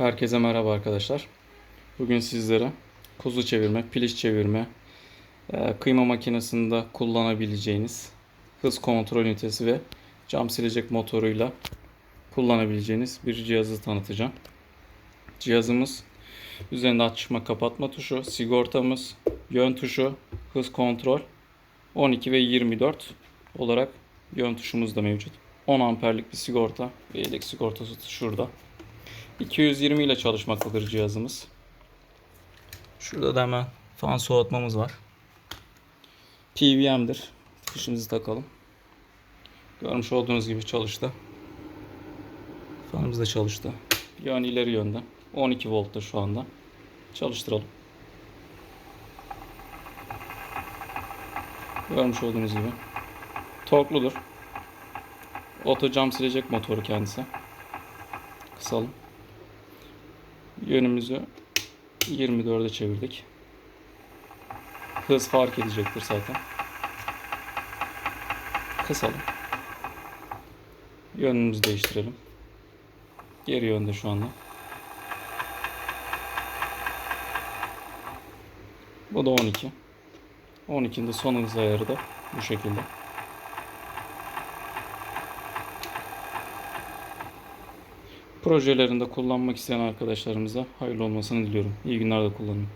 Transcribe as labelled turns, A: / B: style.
A: Herkese merhaba arkadaşlar. Bugün sizlere kuzu çevirme, piliç çevirme, e, kıyma makinesinde kullanabileceğiniz hız kontrol ünitesi ve cam silecek motoruyla kullanabileceğiniz bir cihazı tanıtacağım. Cihazımız üzerinde açma kapatma tuşu, sigortamız, yön tuşu, hız kontrol, 12 ve 24 olarak yön tuşumuz da mevcut. 10 amperlik bir sigorta ve yedek sigortası şurada. 220 ile çalışmaktadır cihazımız. Şurada da hemen fan soğutmamız var. PWM'dir. Fişimizi takalım. Görmüş olduğunuz gibi çalıştı. Fanımız da çalıştı. Yön ileri yönden. 12 voltta şu anda. Çalıştıralım. Görmüş olduğunuz gibi. Torkludur. Oto cam silecek motoru kendisi. Kısalım. Yönümüzü 24'e çevirdik. Hız fark edecektir zaten. Kısalım. Yönümüzü değiştirelim. Geri yönde şu anda. Bu da 12. 12'nin de son hız ayarı da bu şekilde. Projelerinde kullanmak isteyen arkadaşlarımıza hayırlı olmasını diliyorum. İyi günler de kullanın.